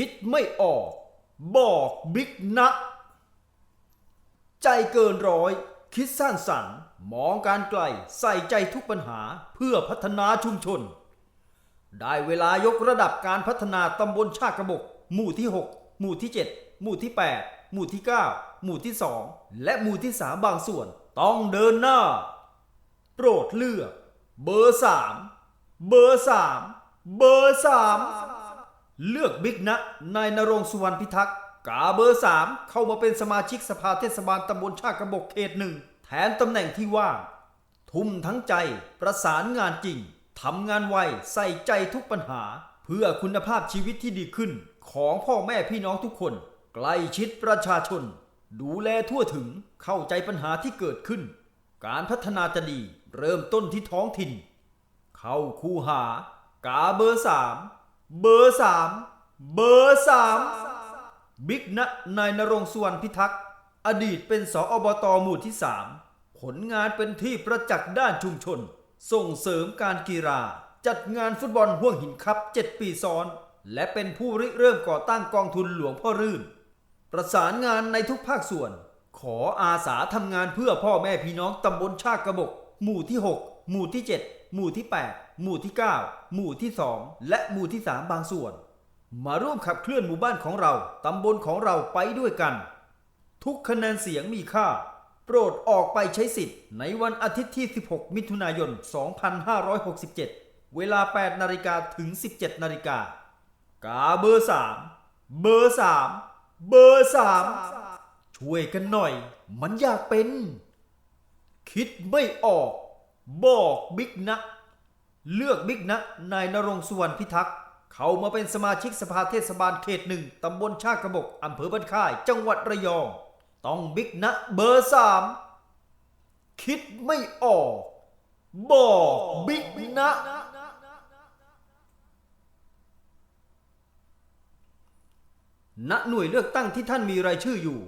คิดไม่ออก บอกบิ๊กนะใจเกินร้อย คิดสร้างสรรค์ มองการไกล ใส่ใจทุกปัญหาเพื่อพัฒนาชุมชน ได้เวลายกระดับการพัฒนาตำบลชากระบก หมู่ที่ 6 หมู่ที่ 7 หมู่ที่ 8 หมู่ที่ 9 หมู่ที่ 2 และหมู่ที่ 3 บางส่วนต้องเดินหน้า โปรดเลือก เบอร์ 3 เบอร์ 3 เบอร์ 3 เลือกบิ๊กนะนายนรงสุวรรณพิทักษ์กาเบอร์ 3 เข้ามาเป็นสมาชิกสภาเทศบาลตำบลชากระบกเขตหนึ่งแทนตำแหน่งที่ว่าง ทุ่มทั้งใจประสานงานจริงทำงานไวใส่ใจทุกปัญหา เพื่อคุณภาพชีวิตที่ดีขึ้น ของพ่อแม่พี่น้องทุกคน ใกล้ชิดประชาชน ดูแลทั่วถึงเข้าใจปัญหาที่เกิดขึ้น การพัฒนาจะดีเริ่มต้นที่ท้องถิ่น เข้าคูหากาเบอร์สาม เบอร์สามเบอร์สามบิ๊กนะนายนรงสุวรรณพิทักษ์ อดีตเป็นสออบตหมู่ที่สามผลงานเป็นที่ประจักษ์ด้านชุมชน ส่งเสริมการกีฬาจัดงานฟุตบอลห่วงหินคัพ7ปีซ้อน และเป็นผู้ริเริ่มก่อตั้งกองทุนหลวงพ่อรื่น ประสานงานในทุกภาคส่วน ขออาสาทำงานเพื่อพ่อแม่พี่น้องตำบลชากระบก หมู่ที่ 6 หมู่ที่ 7 หมู่ที่ 8 หมู่ที่ 9 หมู่ที่ 2 และหมู่ที่ 3 บางส่วน มาร่วมขับเคลื่อนหมู่บ้านของเรา ตำบลของเราไปด้วยกัน ทุกคะแนนเสียงมีค่า โปรดออกไปใช้สิทธิ์ ในวันอาทิตย์ที่ 16 มิถุนายน 2567 เวลา 8 นาฬิกาถึง 17 นาฬิกากาเบอร์ 3 เบอร์ 3 เบอร์ 3 ช่วยกันหน่อย มันอยากเป็น คิดไม่ออก บอกบิ๊กนะเลือกบิ๊กนะนายนรงสุวรรณพิทักษ์เขามาเป็นสมาชิกสภาเทศบาลเขตหนึ่งตำบลชากระบกอำเภอบ้านค่าย จังหวัดระยอง ต้องบิ๊กนะเบอร์สามคิดไม่ออก บอกบิ๊กนะณหน่วยเลือกตั้งที่ท่านมีรายชื่ออยู่